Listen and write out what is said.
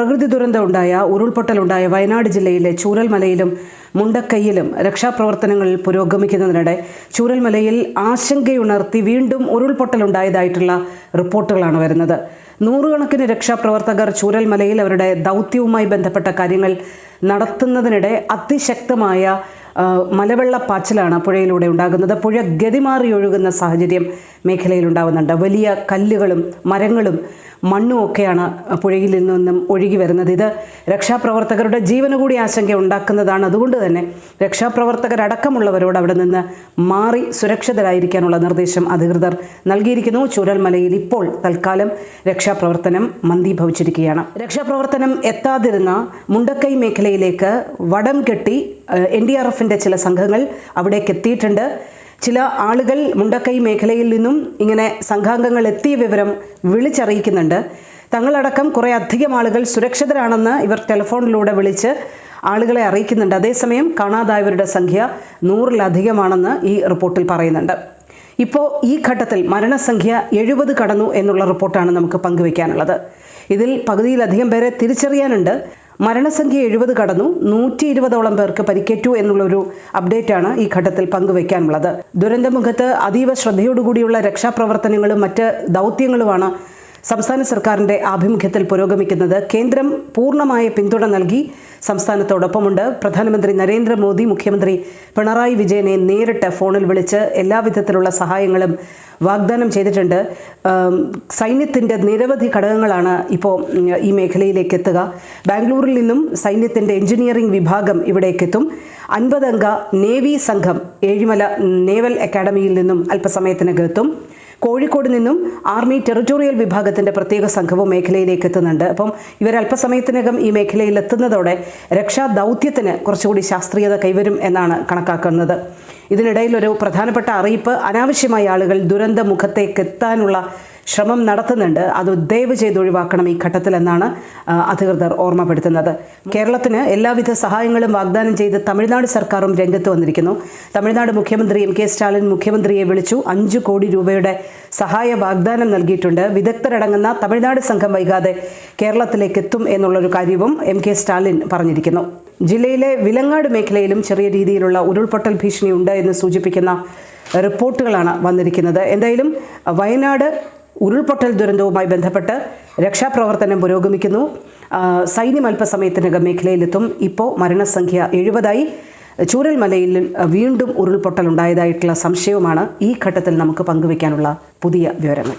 പ്രകൃതി ദുരന്തമുണ്ടായ ഉരുൾപൊട്ടലുണ്ടായ വയനാട് ജില്ലയിലെ ചൂരൽമലയിലും മുണ്ടക്കൈയിലും രക്ഷാപ്രവർത്തനങ്ങൾ പുരോഗമിക്കുന്നതിനിടെ ചൂരൽമലയിൽ ആശങ്കയുണർത്തി വീണ്ടും ഉരുൾപൊട്ടലുണ്ടായതായിട്ടുള്ള റിപ്പോർട്ടുകളാണ് വരുന്നത്. നൂറുകണക്കിന് രക്ഷാപ്രവർത്തകർ ചൂരൽമലയിൽ അവരുടെ ദൗത്യവുമായി ബന്ധപ്പെട്ട കാര്യങ്ങൾ നടത്തുന്നതിനിടെ അതിശക്തമായ മലവെള്ളപ്പാച്ചിലാണ് പുഴയിലൂടെ ഉണ്ടാകുന്നത്. പുഴ ഗതിമാറി ഒഴുകുന്ന സാഹചര്യം മേഖലയിൽ ഉണ്ടാകുന്നുണ്ട് വലിയ കല്ലുകളും മരങ്ങളും മണ്ണും ഒക്കെയാണ് പുഴയിൽ നിന്നും ഒഴുകി വരുന്നത്. ഇത് രക്ഷാപ്രവർത്തകരുടെ ജീവന് കൂടി ആശങ്ക ഉണ്ടാക്കുന്നതാണ്. അതുകൊണ്ട് തന്നെ രക്ഷാപ്രവർത്തകരടക്കമുള്ളവരോട് അവിടെ നിന്ന് മാറി സുരക്ഷിതരായിരിക്കാനുള്ള നിർദ്ദേശം അധികൃതർ നൽകിയിരിക്കുന്നു. ചൂരൽമലയിൽ ഇപ്പോൾ തൽക്കാലം രക്ഷാപ്രവർത്തനം മന്ദീഭവിച്ചിരിക്കുകയാണ്. രക്ഷാപ്രവർത്തനം എത്താതിരുന്ന മുണ്ടക്കൈ മേഖലയിലേക്ക് വടം കെട്ടി എൻ ഡി ആർ എഫിന്റെ ചില സംഘങ്ങൾ അവിടേക്ക് എത്തിയിട്ടുണ്ട്. ചില ആളുകൾ മുണ്ടക്കൈ മേഖലയിൽ നിന്നും ഇങ്ങനെ സംഘാംഗങ്ങൾ എത്തിയ വിവരം വിളിച്ചറിയിക്കുന്നുണ്ട്. തങ്ങളടക്കം കുറേ അധികം ആളുകൾ സുരക്ഷിതരാണെന്ന് ഇവർ ടെലിഫോണിലൂടെ വിളിച്ച് ആളുകളെ അറിയിക്കുന്നുണ്ട്. അതേസമയം കാണാതായവരുടെ സംഖ്യ നൂറിലധികമാണെന്ന് ഈ റിപ്പോർട്ടിൽ പറയുന്നുണ്ട്. ഇപ്പോൾ ഈ ഘട്ടത്തിൽ മരണസംഖ്യ എഴുപത് കടന്നു എന്നുള്ള റിപ്പോർട്ടാണ് നമുക്ക് പങ്കുവയ്ക്കാനുള്ളത് ഇതിൽ പകുതിയിലധികം പേരെ തിരിച്ചറിയാനുണ്ട്. മരണസംഖ്യ എഴുപത് കടന്നു നൂറ്റി ഇരുപതോളം പേർക്ക് പരിക്കേറ്റു എന്നുള്ളൊരു അപ്ഡേറ്റാണ് ഈ ഘട്ടത്തിൽ പങ്കുവയ്ക്കാനുള്ളത്. ദുരന്തമുഖത്ത് അതീവ ശ്രദ്ധയോടുകൂടിയുള്ള രക്ഷാപ്രവർത്തനങ്ങളും മറ്റ് ദൗത്യങ്ങളുമാണ് സംസ്ഥാന സർക്കാരിന്റെ ആഭിമുഖ്യത്തിൽ പുരോഗമിക്കുന്നത് കേന്ദ്രം പൂർണമായ പിന്തുണ നൽകി സംസ്ഥാനത്തോടൊപ്പമുണ്ട്. പ്രധാനമന്ത്രി നരേന്ദ്രമോദി മുഖ്യമന്ത്രി പിണറായി വിജയനെ നേരിട്ട് ഫോണിൽ വിളിച്ച് എല്ലാവിധത്തിലുള്ള സഹായങ്ങളും വാഗ്ദാനം ചെയ്തിട്ടുണ്ട്. സൈന്യത്തിന്റെ നിരവധി ഘടകങ്ങളാണ് ഇപ്പോൾ ഈ മേഖലയിലേക്ക് എത്തുക. ബാംഗ്ലൂരിൽ നിന്നും സൈന്യത്തിന്റെ എഞ്ചിനീയറിംഗ് വിഭാഗം ഇവിടേക്ക് എത്തും. അൻപതംഗ നേവി സംഘം ഏഴിമല നേവൽ അക്കാഡമിയിൽ നിന്നും അല്പസമയത്തിനകം എത്തും. കോഴിക്കോട് നിന്നും ആർമി ടെറിറ്റോറിയൽ വിഭാഗത്തിന്റെ പ്രത്യേക സംഘവും മേഖലയിലേക്ക് എത്തുന്നുണ്ട്. അപ്പം ഇവർ അല്പസമയത്തിനകം ഈ മേഖലയിൽ എത്തുന്നതോടെ രക്ഷാ ദൗത്യത്തിന് കുറച്ചുകൂടി ശാസ്ത്രീയത കൈവരും എന്നാണ് കണക്കാക്കുന്നത്. ഇതിനിടയിൽ ഒരു പ്രധാനപ്പെട്ട അറിയിപ്പ് അനാവശ്യമായ ആളുകൾ ദുരന്ത മുഖത്തേക്ക് എത്താനുള്ള ശ്രമം നടത്തുന്നുണ്ട്. അത് ദയവ് ചെയ്ത് ഒഴിവാക്കണം ഈ ഘട്ടത്തിലെന്നാണ് അധികൃതർ ഓർമ്മപ്പെടുത്തുന്നത്. കേരളത്തിന് എല്ലാവിധ സഹായങ്ങളും വാഗ്ദാനം ചെയ്ത് തമിഴ്നാട് സർക്കാരും രംഗത്ത് വന്നിരിക്കുന്നു. തമിഴ്നാട് മുഖ്യമന്ത്രി എം കെ സ്റ്റാലിൻ മുഖ്യമന്ത്രിയെ വിളിച്ചു. അഞ്ചു കോടി രൂപയുടെ സഹായ വാഗ്ദാനം നൽകിയിട്ടുണ്ട്. വിദഗ്ധരടങ്ങുന്ന തമിഴ്നാട് സംഘം വൈകാതെ കേരളത്തിലേക്ക് എത്തും എന്നുള്ളൊരു കാര്യവും എം കെ സ്റ്റാലിൻ പറഞ്ഞിരിക്കുന്നു. ജില്ലയിലെ വിലങ്ങാട് മേഖലയിലും ചെറിയ രീതിയിലുള്ള ഉരുൾപൊട്ടൽ ഭീഷണിയുണ്ട് എന്ന് സൂചിപ്പിക്കുന്ന റിപ്പോർട്ടുകളാണ് വന്നിരിക്കുന്നത്. എന്തായാലും വയനാട് ഉരുൾപൊട്ടൽ ദുരന്തവുമായി ബന്ധപ്പെട്ട് രക്ഷാപ്രവർത്തനം പുരോഗമിക്കുന്നു. സൈന്യം അല്പസമയത്തിനകം മേഖലയിലെത്തും. ഇപ്പോൾ മരണസംഖ്യ എഴുപതായി. ചൂരൽമലയിൽ വീണ്ടും ഉരുൾപൊട്ടൽ ഉണ്ടായതായിട്ടുള്ള സംശയവുമാണ് ഈ ഘട്ടത്തിൽ നമുക്ക് പങ്കുവയ്ക്കാനുള്ള പുതിയ വിവരങ്ങൾ.